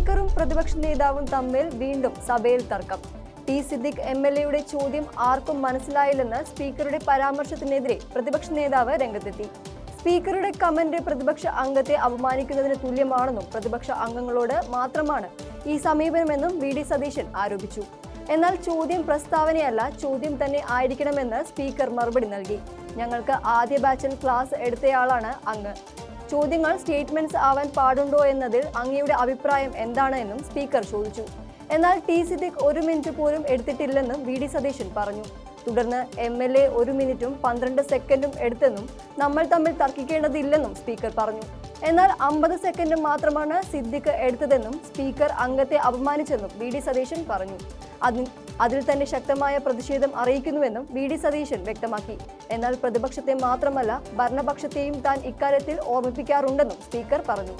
സ്പീക്കറും പ്രതിപക്ഷ നേതാവും തമ്മിൽ വീണ്ടും സഭയിൽ തർക്കം. T Siddique M. എൽ. എയുടെ ചോദ്യം ആർക്കും മനസ്സിലായില്ലെന്ന് സ്പീക്കറുടെ പരാമർശത്തിനെതിരെ പ്രതിപക്ഷ നേതാവ് രംഗത്തെത്തി. സ്പീക്കറുടെ കമന്റ് പ്രതിപക്ഷ അംഗത്തെ അപമാനിക്കുന്നതിന് തുല്യമാണെന്നും പ്രതിപക്ഷ അംഗങ്ങളോട് മാത്രമാണ് ഈ സമീപനമെന്നും വി. ഡി. സതീശൻ ആരോപിച്ചു. എന്നാൽ ചോദ്യം പ്രസ്താവനയല്ല ചോദ്യം തന്നെ ആയിരിക്കണമെന്ന് സ്പീക്കർ മറുപടി നൽകി. ഞങ്ങൾക്ക് ആദ്യ ബാച്ചിൽ ക്ലാസ് എടുത്തയാളാണ് അങ്ങ്. ചോദ്യങ്ങൾ സ്റ്റേറ്റ്മെന്റ്സ് ആവാൻ പാടുണ്ടോ എന്നതിൽ അങ്ങയുടെ അഭിപ്രായം എന്താണ് എന്നും സ്പീക്കർ ചോദിച്ചു. എന്നാൽ ടി. സിദ്ദിഖ് ഒരു മിനിറ്റ് പോലും എടുത്തിട്ടില്ലെന്നും വി. ഡി. സതീശൻ പറഞ്ഞു. തുടർന്ന് എം. എൽ. എ ഒരു മിനിറ്റും പന്ത്രണ്ട് സെക്കൻഡും എടുത്തെന്നും നമ്മൾ തമ്മിൽ തർക്കിക്കേണ്ടതില്ലെന്നും സ്പീക്കർ പറഞ്ഞു. എന്നാൽ അമ്പത് സെക്കൻഡും മാത്രമാണ് സിദ്ദിഖ് എടുത്തതെന്നും സ്പീക്കർ അംഗത്തെ അപമാനിച്ചെന്നും വി. ഡി. സതീശൻ പറഞ്ഞു. അതിൽ തന്നെ ശക്തമായ പ്രതിഷേധം അറിയിക്കുന്നുവെന്നും വി ഡി സതീശൻ വ്യക്തമാക്കി. എന്നാൽ പ്രതിപക്ഷത്തെ മാത്രമല്ല ഭരണപക്ഷത്തെയും താൻ ഇക്കാര്യത്തിൽ ഓർമ്മിപ്പിക്കാറുണ്ടെന്നും സ്പീക്കർ പറഞ്ഞു.